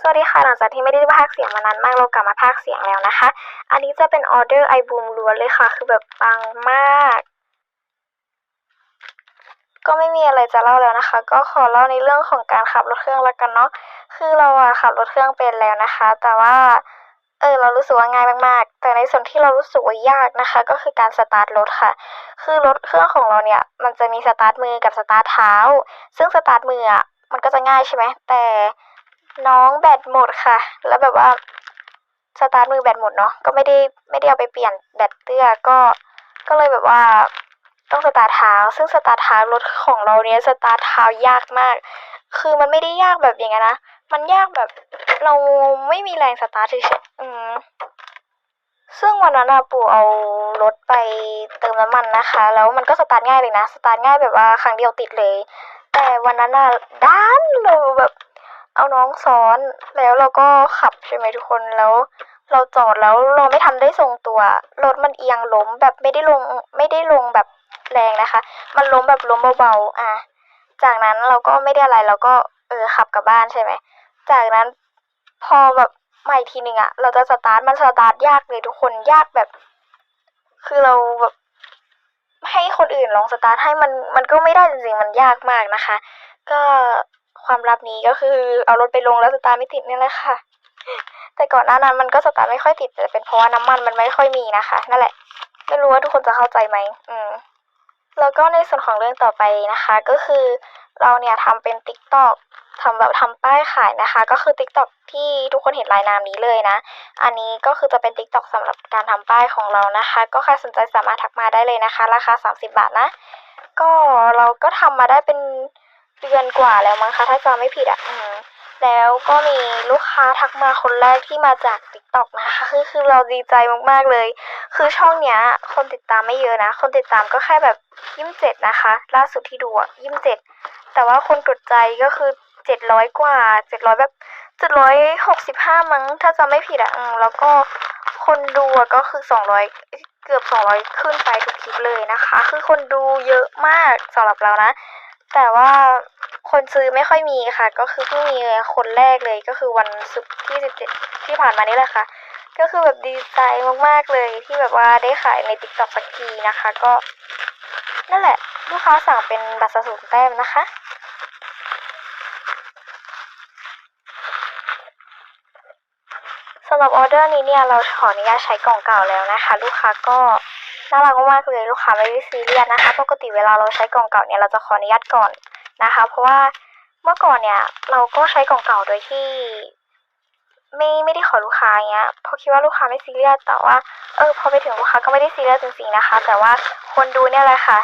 สวัสดีค่ะ หลังจากที่ไม่ได้พากเสียงมานานมากเรากลับมาพากเสียงแล้วนะคะ อันนี้จะเป็นออเดอร์ไอบูมล้วนเลยค่ะ คือแบบปังมาก ก็ไม่มีอะไรจะเล่าแล้วนะคะ ก็ขอเล่าในเรื่องของการขับรถเครื่องละกันเนาะ คือเราอะขับรถเครื่องเป็นแล้วนะคะ แต่ว่า เออเรารู้สึกว่าง่ายมากๆ แต่ในส่วนที่เรารู้สึกว่ายากนะคะ ก็คือการสตาร์ทรถค่ะ คือรถเครื่องของเราเนี่ยมันจะมีสตาร์ทมือกับสตาร์ทเท้า ซึ่งสตาร์ทมืออะมันก็จะง่ายใช่ไหมแต่ น้องแบตหมดค่ะ แล้วแบบว่าสตาร์ทมือแบตหมดเนาะ ก็ไม่ได้ไม่ได้เอาไปเปลี่ยนแบตเตื้อก็ ก็เลยแบบว่าต้องสตาร์ทเท้า ซึ่งสตาร์ทเท้ารถของเราเนี่ยสตาร์ทเท้ายากมาก คือมันไม่ได้ยากแบบอย่างนั้นนะ มันยากแบบเราไม่มีแรงสตาร์ทเฉยๆอืมซึ่งวันนั้นอะปู่เอารถไปเติมน้ำมันนะคะ แล้วมันก็สตาร์ทง่ายเลยนะ สตาร์ทง่ายแบบว่าครั้งเดียวติดเลย แต่วันนั้นอะด้านเราแบบ เอาน้องซ้อนแล้วเราก็ขับใช่ไหมทุกคนแล้ว เราจอดแล้วเราไม่ทันได้ทรงตัวรถมันเอียงล้มแบบไม่ได้ลงไม่ได้ลงแบบแรงนะคะ มันล้มแบบล้มเบาๆอะจากนั้นเราก็ไม่ได้อะไรเราก็เออขับกลับบ้านใช่ไหมจากนั้นพอแบบมาอีกทีหนึ่งอะเราจะสตาร์ทมันสตาร์ทยากเลยทุกคนยากแบบ คือเราแบบให้คนอื่นลองสตาร์ทให้มันมันก็ไม่ได้จริงๆมันยากมากนะคะ ก็ ความลับนี้ก็คือเอารถไปลงแล้วสตาร์ไม่ติดนี่แหละค่ะ แต่ก่อนหน้านั้นมันก็สตาร์ไม่ค่อยติดแต่เป็นเพราะว่าน้ำมันมันไม่ค่อยมีนะคะ นั่นแหละ ไม่รู้ว่าทุกคนจะเข้าใจไหมอืมแล้วก็ในส่วนของเรื่องต่อไปนะคะ ก็คือเราเนี่ยทำเป็น t ิ k t o k ทำแบบทำป้ายขายนะคะ ก็คือ t ิ k t o k ที่ทุกคนเห็นลายนามนี้เลยนะ อันนี้ก็คือจะเป็น t ิ k t o k สำหรับการทำป้ายของเรานะคะ ก็ใครสนใจสามารถทักมาได้เลยนะคะ ราคา 30 บาทนะ ก็เราก็ทำมาได้เป็น เดือนกว่าแล้วมั้งคะถ้าจำไม่ผิดอะแล้วก็มีลูกค้าทักมาคนแรกที่มาจาก t ิ k t o k นะคะคือคือเราดีใจมากๆเลย คือช่องเนี้ย คนติดตามไม่เยอะนะ คนติดตามก็แค่แบบยี่สิบเจ็ดนะคะ ล่าสุดที่ดูอะยี่สิบเจ็ดแต่ว่าคนกดใจก็คือเจ็ดร้อยกว่าเจ็ดร้อยแบบเจ็ดร้อยหกสิบห้ามั้ง ถ้าจำไม่ผิดอะแล้วก็คนดูอะก็คือสองร้อยเกือบสองร้อยขึ้นไปทุกคลิปเลยนะคะ คือคนดูเยอะมากสำหรับเรานะ แต่ว่าคนซื้อไม่ค่อยมีค่ะ ก็คือเพิ่งมีคนแรกเลยก็คือวันศุกร์ที่สิบเจ็ดที่ผ่านมานี่แหละค่ะ ก็คือแบบดีใจมากๆเลยที่แบบว่าได้ขายใน t ิ k t o k สักทีนะคะ ก็นั่นแหละ ลูกค้าสั่งเป็นบัตรสะสมแต้มนะคะสำหรับออเดอร์นี้เนี่ยเราขออนุญาตใช้กล่องเก่าแล้วนะคะ ลูกค้าก็ น่ารักมากๆเลยลูกค้าไม่ได้ซีเรียสนะคะ ปกติเวลาเราใช้กล่องเก่าเนี่ยเราจะขออนุญาตก่อนนะคะ เพราะว่าเมื่อก่อนเนี่ยเราก็ใช้กล่องเก่าโดยที่ ไม่ไม่ได้ขอลูกค้าอย่างเงี้ยเพราะคิดว่าลูกค้าไม่ซีเรียสแต่ว่าเออพอไปถึงลูกค้าก็ไม่ได้ซีเรียสจริงๆนะคะ แต่ว่าคนดูเนี่ยแหละค่ะ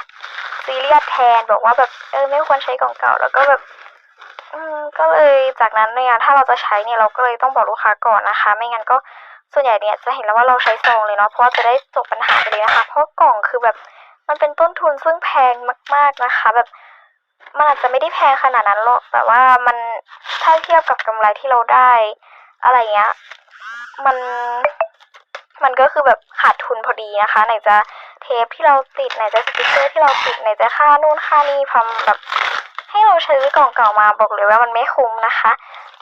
ซีเรียสแทนบอกว่าแบบเออไม่ควรใช้กล่องเก่าแล้วก็แบบอืมก็เลยจากนั้นเนี่ยถ้าเราจะใช้เนี่ยเราก็เลยต้องบอกลูกค้าก่อนนะคะ ไม่งั้นก็ ส่วนใหญ่เนี่ยจะเห็นแล้วว่าเราใช้ซองเลยเนาะเพราะว่าจะได้จบปัญหาไปเลยนะคะ เพราะกล่องคือแบบมันเป็นต้นทุนซึ่งแพงมาก ๆนะคะ แบบมันอาจจะไม่ได้แพงขนาดนั้นหรอก แต่ว่ามันถ้าเทียบกับกำไรที่เราได้ อะไรเงี้ยมันมันก็คือแบบขาดทุนพอดีนะคะ ไหนจะเทปที่เราติดไหนจะสติ๊กเกอร์ที่เราติดไหนจะค่านู่นค่านี่พอแบบให้เราใช้กล่องเก่ามาบอกเลยว่ามันไม่คุ้มนะคะ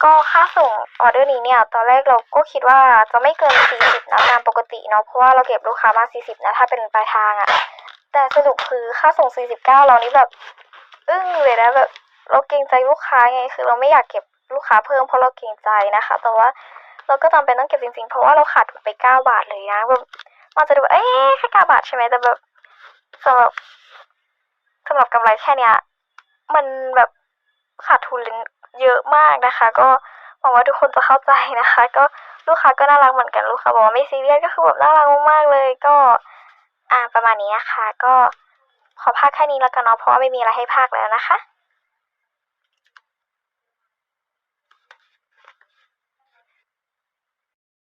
ก็ค่าส่งออเดอร์นี้เนี่ย ตอนแรกเราก็คิดว่าจะไม่เกิน 40นะตามปกติเนาะเพราะว่าเราเก็บลูกค้ามา 40 นะ ถ้าเป็นปลายทางอะแต่สรุปคือค่าส่ง 49 เรานี่แบบ อึ้งเลยนะแบบเราเกรงใจลูกค้าไงคือเราไม่อยากเก็บลูกค้าเพิ่มเพราะเราเกรงใจนะคะ แต่ว่าเราก็จำเป็นต้องเก็บจริงๆ เพราะว่าเราขาดทุนไปเก้าบาทเลยนะแบบมันจะดูเอ๊ะแค่เก้าบาทใช่ไหมแต่แบบสำหรับสำหรับกำไรแค่เนี้ยมันแบบขาดทุน เยอะมากนะคะ ก็หวังว่าทุกคนจะเข้าใจนะคะ ก็ลูกค้าก็น่ารักเหมือนกันลูกค้าบอกว่าไม่ซีเรียสก็คือแบบน่ารักมากๆเลยก็อ่าประมาณนี้นะคะ ก็ขอพากแค่นี้แล้วกันเนาะเพราะว่าไม่มีอะไรให้พากแล้วนะคะ